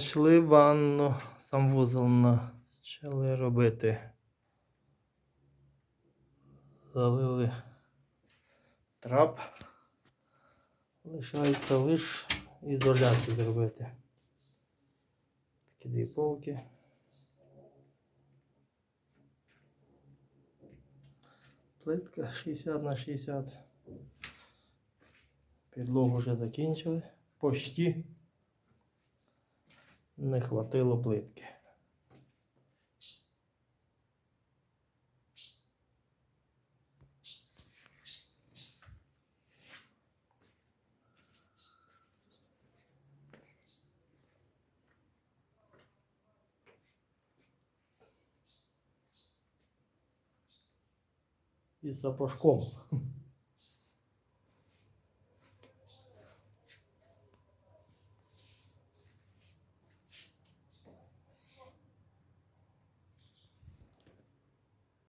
Знайшли ванну, сам вузол почали робити. Залили трап. Лишається лише ізоляцію зробити. Такі дві полки. Плитка 60 на 60. Підлогу вже закінчили. Почти не хватило плитки. І з сапожком.